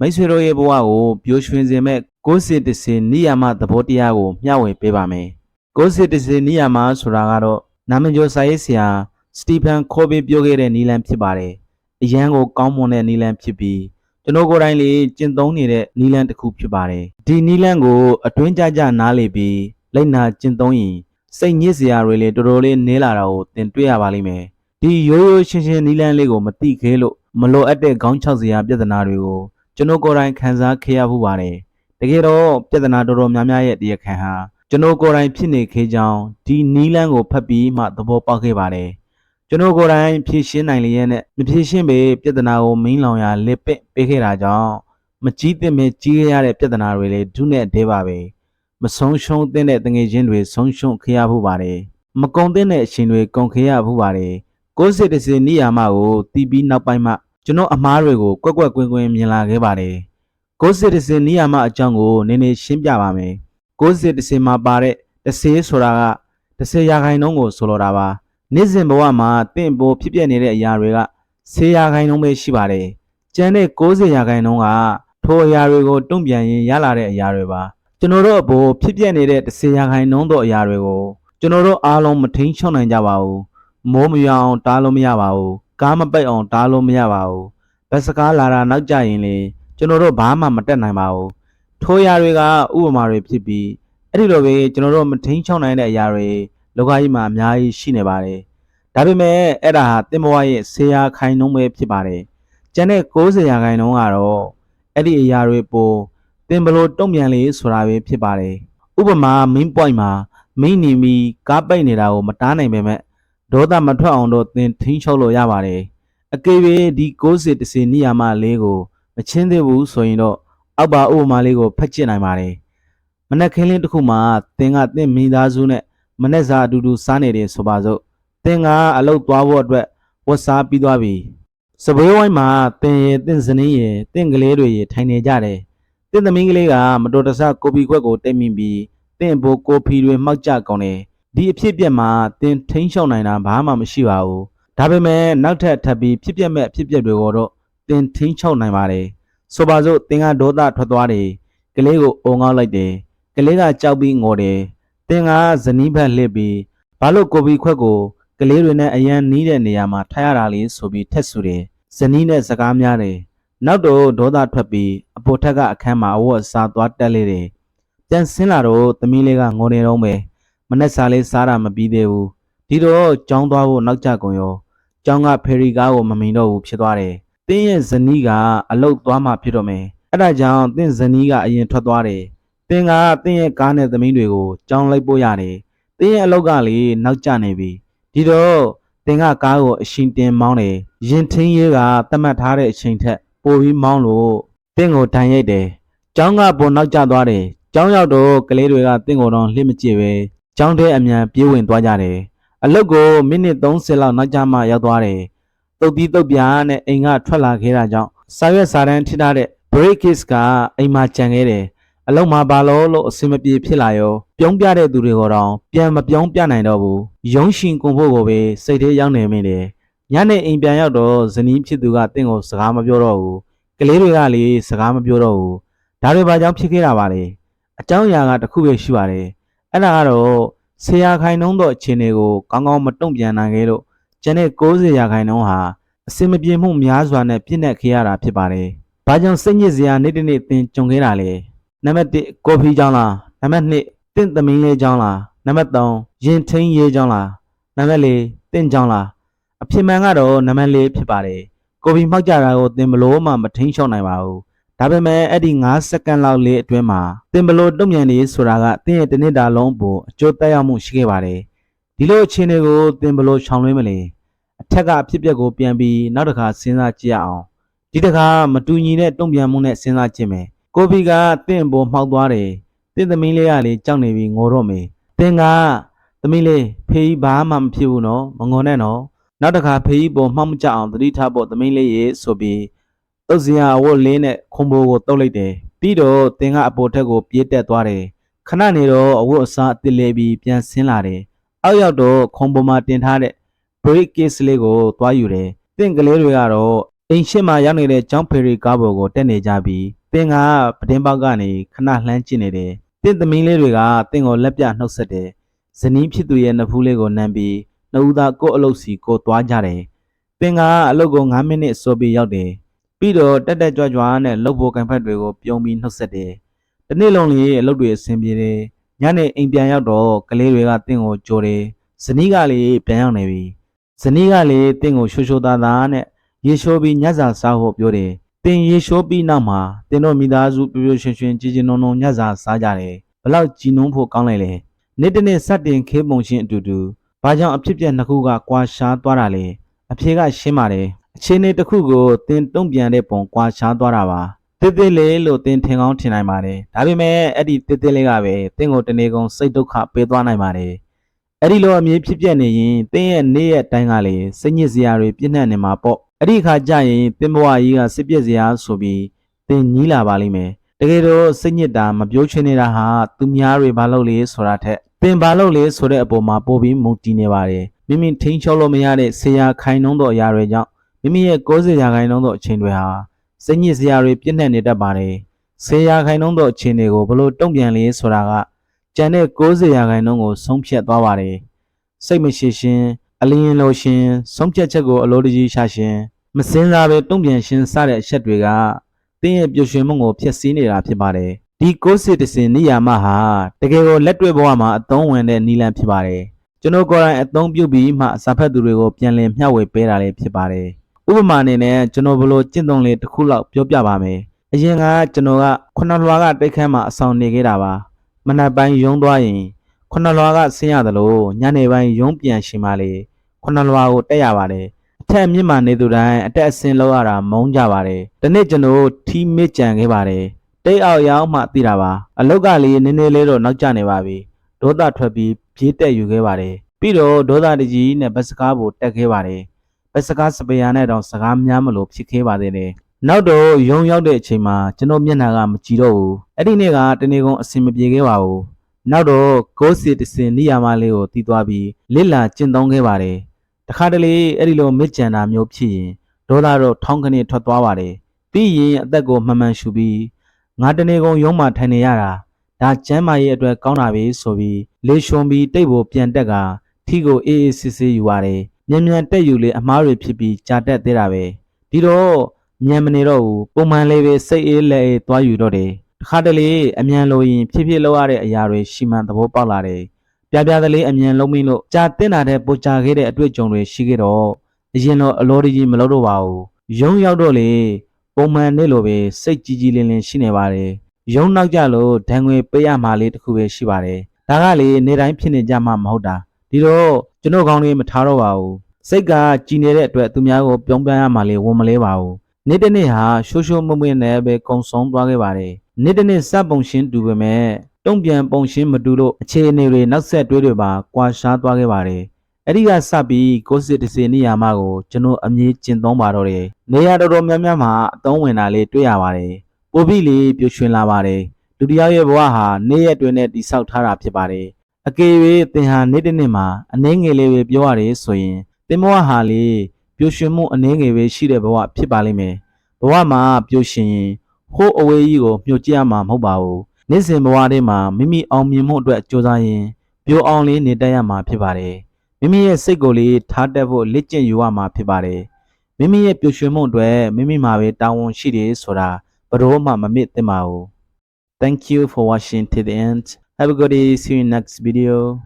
မိတ်ဆွေတို့ရဲ့ဘဝကိုပျိုးရွှင်စေမဲ့ကိုယ်စစ်တစေနိယာမသဘောတရားကိုမျှဝေပေးပါမယ်ကိုယ်စစ်တစေနိယာမဆိုတာကတော့နာမည်ကျော်စာရေးဆရာစတီဖန်ခိုးဘေးပြောခဲ့တဲ့နီလန်ဖြစ်ပါတယ်အရန်ကိုကောင်းမွန်တဲ့နီလန်ဖြစ်ပြီးကျွန်တော်ကိုယ်တိုင်လေးကျင့်သုံးနေတဲ့နီလန်တစ်ခုဖြစ်ပါတယ်ဒီနီလန်ကိုအတွင်းကြကြနားလေပြီးလိုက်နာကျင့်သုံးရင်စိတ်ညစ်စရာတွေလေတော်တော်လေးနဲလာတာကိုသင်တွေ့ရပါလိမ့်မယ်ဒီရိုးရိုးရှင်းရှင်းနီလန်လေးကိုမသိခဲလို့မလိုအပ်တဲ့ခေါင်းချောက်စရာပြဿနာတွေကို ကျွန်တော်ကိုယ်တိုင်ခံစားခဲ့ရမှုပါတယ်တကယ်တော့ပြဿနာတော်တော်များများရဲ့တရားခံဟာကျွန်တော်ကိုယ်တိုင်ဖြစ်နေခဲ့ကြောင်းဒီနီလန်ကိုဖတ်ပြီးမှသဘောပေါက်ခဲ့ပါတယ်ကျွန်တော်ကိုယ်တိုင်ဖြည့်ရှင်းနိုင်လျက်နဲ့မဖြည့်ရှင်းပေပြဿနာကိုမင်းလောင်ရလက်ပင့်ပေးခဲ့တာကြောင့်မကြီးသင့်မဲ့ကြီးခဲ့ရတဲ့ပြဿနာတွေလေဒုနဲ့အသေးပါပဲမဆုံးရှုံးသင့်တဲ့တငယ်ချင်းတွေဆုံးရှုံးခဲ့ရဖို့ပါတယ်မကုံသင့်တဲ့အရှင်တွေကုန်ခဲ့ရဖို့ပါတယ်ကိုယ်စစ်တစ်စင်နိယာမကိုတီးပြီးနောက်ပိုင်းမှ ကျွန်တော်အမားတွေကိုကွက်ကွက်ကွင်းကွင်းမြင်လာခဲ့ပါတယ်ကိုယ်စစ်တစ်စင်နိယာမအကြောင်းကိုနည်းနည်းရှင်းပြပါမယ်ကိုယ်စစ်တစ်စင်မှာပါတဲ့တဆေးဆိုတာကတဆေးရာခိုင်နှုန်းကိုဆိုလိုတာပါနေ့စဉ်ဘဝမှာတင့်ပိုးဖြစ်ပျက်နေတဲ့အရာတွေကဆေးရာခိုင်နှုန်းပဲရှိပါတယ်ကျန်တဲ့60ရာခိုင်နှုန်းကထိုအရာတွေကိုတုံ့ပြန်ရင်ရလာတဲ့အရာတွေပါကျွန်တော်တို့အပေါ်ဖြစ်ပျက်နေတဲ့တဆေးရာခိုင်နှုန်းသောအရာတွေကိုကျွန်တော်တို့အားလုံးမထိန်ချုံနိုင်ကြပါဘူးမိုးမရွာအောင်တားလို့မရပါဘူး ကားမပိတ်အောင်တားလို့မရပါဘူးဘတ်စကားလာတာနောက်ကျရင်လေကျွန်တော်တို့ဘာမှမတက်နိုင်ပါဘူးထိုအရာတွေကဥပမာတွေဖြစ်ပြီးအဲ့ဒီလိုပဲကျွန်တော်တို့မထိန်ချုံနိုင်တဲ့အရာတွေလောကကြီးမှာအများကြီးရှိနေပါတယ်ဒါပေမဲ့အဲ့ဒါဟာတင်ဘဝရဲ့ဆေးရခိုင်နှုန်းပဲဖြစ်ပါတယ်ကျန်တဲ့60ရာခိုင်နှုန်းကတော့အဲ့ဒီအရာတွေပိုတင်ဘလို့တုံ့ပြန်လေဆိုတာပဲဖြစ်ပါတယ်ဥပမာ main point မှာ main နေပြီးကားပိတ်နေတာကိုမတားနိုင်ပေမဲ့ ဒေါသမထွက်အောင်တော့သင်ထိန်းချုပ်လို့ရပါတယ်အကေပဲဒီ60တစီနိယာမလေးကိုမချင်းသေးဘူးဆိုရင်တော့အောက်ပါဥပမာလေးကိုဖတ်ကြည့်နိုင်ပါတယ်မနက်ခင်းလင်းတစ်ခုမှာသင်ကသင်မိသားစုနဲ့မနေ့စာအတူတူစားနေတယ်ဆိုပါစို့သင်ကအလုပ်သွားဖို့အတွက်ဝတ်စားပြီးသွားပြီစပွဲဝိုင်းမှာသင်ရဲ့သင်ဇနီးရဲ့သင်ကလေးတွေရဲ့ထိုင်နေကြတယ်သင်သမီးကလေးကမတော်တဆကိုပီခွက်ကိုတိတ်မိပြီးသင်ဘိုးကိုဖီတွေမှောက်ကြကုန်တယ် ဒီအဖြစ်အပျက်မှာသင်ထိန်းချုပ်နိုင်တာဘာမှမရှိပါဘူးဒါပေမဲ့နောက်ထပ်ထပ်ပြီးဖြစ်ပျက်မဲ့အဖြစ်အပျက်တွေကိုတော့သင်ထိန်းချုပ်နိုင်ပါတယ်ဆိုပါစို့သင်ကဒေါသထွက်သွားတယ်ကလေးကိုအုံငေါက်လိုက်တယ်ကလေးကကြောက်ပြီးငိုတယ်သင်ကဇနီးဘက်လှစ်ပြီးဘာလို့ကိုပီခွက်ကိုကလေးတွေနဲ့အရန်နီးတဲ့နေရာမှာထားရတာလေဆိုပြီးထက်ဆူတယ်ဇနီးနဲ့စကားများတယ်နောက်တော့ဒေါသထွက်ပြီးအပေါ်ထက်ကအခန်းမှာအဝတ်အစားသွားတက်လေတယ်ပြန်ဆင်းလာတော့သမီးလေးကငိုနေတော့ပဲ မနဲ့စားလေးစားတာမပြီးသေးဘူးဒီတော့ကြောင်းသွားဖို့နောက်ကျကုန်ရောကျောင်းကဖယ်ရီကားကိုမမင်တော့ဘူးဖြစ်သွားတယ်တင်းရဲ့ဇနီးကအလုတ်သွားမှဖြစ်တော့မယ်အဲ့ဒါကြောင့်တင်းဇနီးကအရင်ထွက်သွားတယ်တင်းကတင်းရဲ့ကားနဲ့သမီးတွေကိုကြောင်းလိုက်ပို့ရတယ်တင်းရဲ့အလုတ်ကလေနောက်ကျနေပြီဒီတော့တင်ကကားကိုအရှင်တင်မောင်းတယ်ရင်ထင်းရေးကတတ်မှတ်ထားတဲ့အချိန်ထက်ပိုပြီးမောင်းလို့တင့်ကိုဒဏ်ရိုက်တယ်။ကျောင်းကပေါ်နောက်ကျသွားတယ်။ကျောင်းရောက်တော့ကလေးတွေကတင့်ကိုတော့လှစ်မကြည့်ပဲ ကျောင်းထဲအမြန်ပြေးဝင်သွားကြတယ်။အလုတ်ကိုမိနစ်30လောက်နောက်ကျမှရောက်သွားတယ်။တုတ်ပြီးတုတ်ပြားနဲ့အိမ်ကထွက်လာခဲ့တာကြောင့်စာရွက်စာတမ်းထိထားတဲ့ break kiss ကအိမ်မှာကြံခဲ့တယ်။အလုတ်မှာဘာလို့လို့အဆင်မပြေဖြစ်လာရောပြုံးပြတဲ့သူတွေကတော့ပြန်မပြုံးပြနိုင်တော့ဘူး။ရုံးရှင်ကွန်ဖို့ကိုပဲစိတ်ထဲရောက်နေမိတယ်။ညနေအိမ်ပြန်ရောက်တော့ဇနီးဖြစ်သူကတင့်ကိုစကားမပြောတော့ဘူး။ကလေးတွေကလည်းစကားမပြောတော့ဘူး။ဒါတွေဘာကြောင့်ဖြစ်ခဲ့တာပါလဲ။အကြောင်းအရာကတစ်ခုပဲရှိပါတယ် အဲ့ဒါကတော့ဆရာခိုင်နှုံးသောအခြေအနေကိုကောင်းကောင်းမတုံ့ပြန်နိုင်ခဲ့လို့ကျန်တဲ့60ရာခိုင်နှုန်းဟာအစင်မပြေမှုများစွာနဲ့ပြည့်နှက်ခဲ့ရတာဖြစ်ပါတယ်။ဘာကြောင့်စိတ်ညစ်စရာနေ့တစ်နေ့သင်ကြုံခဲ့တာလဲ။နံပါတ်1ကော်ဖီကြောင်းလား။နံပါတ်2တင့်သမီးလေးကြောင်းလားနံပါတ်3ရင်ထင်းရေးကြောင်းလားနံပါတ်4တင့်ကြောင်းလားအဖြစ်မှန်ကတော့နံပါတ်4ဖြစ်ပါတယ်ကိုဘီမှောက်ကြတာကိုသင်ဘလို့မှမထိန်ချော့နိုင်ပါဘူး ဒါပေမဲ့အဲ့ဒီ9စက္ကန့်လောက်လေးအတွင်းမှာသင်ဘလို့တုံ့ပြန်နေဆိုတာကသင်ရဲ့တစ်နှစ်တာလုံးအပေါ်အကျိုးသက်ရောက်မှုရှိခဲ့ပါတယ်ဒီလိုအခြေအနေကိုသင်ဘလို့ရှောင်လွှဲမလဲအထက်ကအဖြစ်အပျက်ကိုပြန်ပြီးနောက်တစ်ခါစဉ်းစားကြည့်ရအောင်ဒီတစ်ခါမတူညီတဲ့တုံ့ပြန်မှုနဲ့စဉ်းစားကြည့်မယ်ကိုဘီကသင်ပေါ်မှောက်သွားတယ်တင့်သမီးလေးကလေကြောက်နေပြီငိုတော့မေသင်ကသမီးလေးဖေးဘာမှမဖြစ်ဘူးနော်မငုံနဲ့နော်နောက်တစ်ခါဖေးပေါ်မှောက်မကြအောင်သတိထားဖို့သမီးလေးရေဆိုပြီး တုတ်စရာအဝတ်လေးနဲ့ခွန်ဘိုးကိုတုတ်လိုက်တယ်ပြီးတော့သင်ကအပေါ်ထက်ကိုပြေးတက်သွားတယ်ခဏနေတော့အဝတ်အစားအစ်စ်လေးပြီးပြန်ဆင်းလာတယ်အောက်ရောက်တော့ခွန်ဘိုးမှာတင်ထားတဲ့ break case လေးကိုသွားယူတယ်တင့်ကလေးတွေကတော့အိမ်ရှိမှရောက်နေတဲ့ကျောင်းဖေရီကားပေါ်ကိုတက်နေကြပြီးတင်ကပတင်းပေါက်ကနေခဏလှမ်းကြည့်နေတယ်တင့်သမီးလေးတွေကတင့်ကိုလက်ပြနှုတ်ဆက်တယ်ဇနီးဖြစ်သူရဲ့နဖူးလေးကိုနမ်းပြီးနှစ်ဦးသားကိုယ့်အလုပ်စီကိုသွားကြတယ်တင်ကအလုပ်ကို9မိနစ်စောပြီးရောက်တယ် ပြီးတော့တက်တက်ကြွကြွနဲ့လုပ်ဖို့ကံဖက်တွေကိုပြုံးပြီးနှုတ်ဆက်တယ်တနေ့လုံးလေးအလုပ်တွေအဆင်ပြေတယ်ညနေအိမ်ပြန်ရောက်တော့ကလေးတွေကတင့်ကိုကြိုတယ်ဇနီးကလေးပြန်ရောက်နေပြီဇနီးကလေးတင့်ကိုရှိုးရှိုးသားသားနဲ့ရေရှိုးပြီးညစာစားဖို့ပြောတယ်။တင်ရေရှိုးပြီးနောက်မှာတင်တို့မိသားစုပြပြရွှင်ရွှင်ကြည်ကြည်နုံနုံညစာစားကြတယ်။ဘလောက်ကြည်နုံဖို့ကောင်းလိုက်လဲ။နေ့တစ်နေ့စတင်ခေးပုံချင်းအတူတူဘာကြောင့်အဖြစ်ပြက်နှစ်ခုကကွာရှားသွားတာလဲ။အဖြေကရှင်းပါတယ်။ အခြေအနေတစ်ခုကိုတင်တုံ့ပြန်တဲ့ပုံကွာရှားသွားတာပါ။တစ်တစ်လေးလို့တင်ထင်ကောင်းထင်နိုင်ပါတယ်။ဒါပေမဲ့အဲ့ဒီတစ်တစ်လေးကပဲတင်ကိုတနေကုန်စိတ်ဒုက္ခပေးသွားနိုင်ပါတယ်။အဲ့ဒီလိုအမြင်ဖြစ်ပြနေရင်တင်းရဲ့နေ့ရက်တိုင်းကလေစိတ်ညစ်စရာတွေပြည့်နှက်နေမှာပေါ့အဲ့ဒီခါကျရင်တင်းဘဝကြီးကစစ်ပြက်စရာဆိုပြီးတင်းညီးလာပါလိမ့်မယ်တကယ်တော့စိတ်ညစ်တာမပြောချင်နေတာဟာသူများတွေဘာလုပ်လေဆိုတာထက်တင်းဘာလုပ်လေဆိုတဲ့အပေါ်မှာပို့ပြီးမုန်တီးနေပါတယ်မိမိထိန်းချုပ်လို့မရတဲ့ဆရာခိုင်နှုံးသောအရာတွေကြောင့် မိမိရဲ့60ရာခိုင်နှုန်းသောအချိန်တွေဟာစိတ်ညစ်စရာတွေပြည့်နှက်နေတတ်ပါတယ်ဆရာခိုင်နှုန်းသောအချိန်တွေကိုဘလို့တုံ့ပြန်လေဆိုတာကကျန်တဲ့60ရာခိုင်နှုန်းကိုဆုံးဖြတ်သွားပါတယ်။စိတ်မရှိရှင်အလင်းလို့ရှင်ဆုံးဖြတ်ချက်ကိုအလိုတကြီးရှာရှင်မစင်စားပဲတုံ့ပြန်ရှင်စတဲ့အချက်တွေကတင်းရဲ့ပျော်ရွှင်မှုကိုဖျက်ဆီးနေတာဖြစ်ပါတယ်။ဒီ60တစင်နေရာမှာဟာတကယ်ကိုလက်တွေ့ဘဝမှာအသုံးဝင်တဲ့နီလန်ဖြစ်ပါတယ်။ကျွန်တော်ကိုယ်တိုင်အသုံးပြုပြီးမှစာဖတ်သူတွေကိုပြန်လည်မျှဝေပေးတာလည်းဖြစ်ပါတယ်။ ဥပမာအနေနဲ့ကျွန်တော်ဘလို့ကျင့်သုံးလေးတစ်ခုလောက်ပြောပြပါမယ်။အရင်ကကျွန်တော်ကခုနလွားကတိတ်ခမ်းမှာအဆောင်နေခဲ့တာပါ။မနက်ပိုင်းယုံသွားရင်ခုနလွားကဆင်းရတယ်လို့ညနေပိုင်းယုံပြန်ရှင်ပါလေခုနလွားကိုတက်ရပါတယ်အထက်မြင့်မာနေသူတိုင်းအတက်အဆင်းလောက်ရတာမုန်းကြပါတယ်ဒီနေ့ကျွန်တော်ထီးမစ်ကြံခဲ့ပါတယ်တိတ်အောင်ရောက်မှသိတာပါအလုတ်ကလေးနည်းနည်းလေးတော့နောက်ကျနေပါပြီဒေါသထွက်ပြီးပြေးတက်ယူခဲ့ပါတယ်ပြီးတော့ဒေါသတကြီးနဲ့ဘတ်စကားကိုတက်ခဲ့ပါတယ် ဘတ်စကားစပယ်ယာနဲ့တော့စကားများမလို့ဖြစ်ခဲ့ပါသေးတယ်နောက်တော့ယုံရောက်တဲ့အချိန်မှာကျွန်တော်မျက်နှာကမကြည့်တော့ဘူးအဲ့ဒီနေ့ကတနေ့ကုန်အဆင်မပြေခဲ့ပါဘူးနောက်တော့ကိုးစီတစင်နေရာမလေးကိုတီးသွားပြီးလစ်လာကျင့်သုံးခဲ့ပါတယ်တခါတလေအဲ့ဒီလိုမစ်ကြံတာမျိုးဖြစ်ရင်ဒေါသတော့ထောင်းခနေထွက်သွားပါတယ်ပြီးရင်အသက်ကိုမှန်မှန်ရှူပြီးငါတနေ့ကုန်ယုံမှထိုင်နေရတာဒါကျမ်းမာရေးအတွက်ကောင်းတာပဲဆိုပြီးလေရှုံပြီးတိတ်ဖို့ပြန်တက်ကထီကိုအေးအေးဆေးဆေးယူရတယ် မြန်မြန်တက်ယူလေအမားတွေဖြစ်ပြီးကြာတက်သေးတာပဲဒီတော့မြန်မနေတော့ဘူးပုံမှန်လေးပဲစိတ်အေးလက်အေးသွားယူတော့တယ်တခါတလေအမြန်လိုရင်ဖြည်းဖြည်းလောက်ရတဲ့အရာတွေရှိမှန်သဘောပေါက်လာတယ်ပြပြတလေးအမြန်လုံးမိလို့ကြာတင်တာတဲ့ပိုကြာခဲ့တဲ့အတွေ့အကြုံတွေရှိခဲ့တော့အရင်တော့အလောတကြီးမလုပ်တော့ပါဘူးရုံရောက်တော့လေပုံမှန်နေ့လိုပဲစိတ်ကြီးကြီးလင်းလင်းရှိနေပါတယ်ရုံနောက်ကြလို့ဒဏ်ငွေပေးရမှာလေးတစ်ခုပဲရှိပါတယ်ဒါကလေနေတိုင်းဖြစ်နေကြမှာမဟုတ်တာ ဒီတော့ကျွန်တော်ကောင်းလေးမထားတော့ပါဘူးစိတ်ကကြည်နေတဲ့အတွက်သူများကိုပြောင်းပြရမှာလေဝန်မလဲပါဘူးနေ့တစ်နေ့ဟာရှိုးရှိုးမွမွနဲ့ပဲကုံဆုံးသွားခဲ့ပါတယ်။နေ့တစ်နေ့စပုံရှင်းတူပေမဲ့တုံ့ပြန်ပုံရှင်းမတူလို့အခြေအနေတွေနောက်ဆက်တွဲတွေပါကွာရှားသွားခဲ့ပါတယ်။အဲ့ဒီကစပြီးကိုစစ်တစီနေရာမကိုကျွန်တော်အမြင်ကျင့်သုံးပါတော့တယ်။နေရာတော်တော်များများမှာအသုံးဝင်တာလေးတွေ့ရပါတယ်။ပိုပြီးလေးပျော်ရွှင်လာပါတယ်။လူတစ်ယောက်ရဲ့ဘဝဟာနေ့ရက်တွင်နဲ့တိဆောက်ထားတာဖြစ်ပါတယ်။ အကယ်၍သင်ဟာနေ့တစ်နေ့မှာအနှဲငယ်လေးပဲပြောရတယ်ဆိုရင်သင်ဘဝဟာလေပျော်ရွှင်မှုအနှဲငယ်ပဲရှိတဲ့ဘဝဖြစ်ပါလိမ့်မယ်။ဘဝမှာပျိုးရှင်ရင်ဟိုးအဝေးကြီးကိုမြှုပ်ကြည့်ရမှာမဟုတ်ပါဘူးနေ့စဉ်ဘဝထဲမှာမိမိအောင်မြင်မှုအတွက်ကြိုးစားရင်ပျိုးအောင်လေးနေတတ်ရမှာဖြစ်ပါတယ်မိမိရဲ့စိတ်ကိုလေးထားတတ်ဖို့လက်ကျင့်ယူရမှာဖြစ်ပါတယ်မိမိရဲ့ပျိုးရွှင်မှုအတွက်မိမိမှာပဲတာဝန်ရှိတယ်ဆိုတာဘယ်တော့မှမမေ့သင့်ပါဘူး Thank you for watching to the end. Have a good day. See you in next video.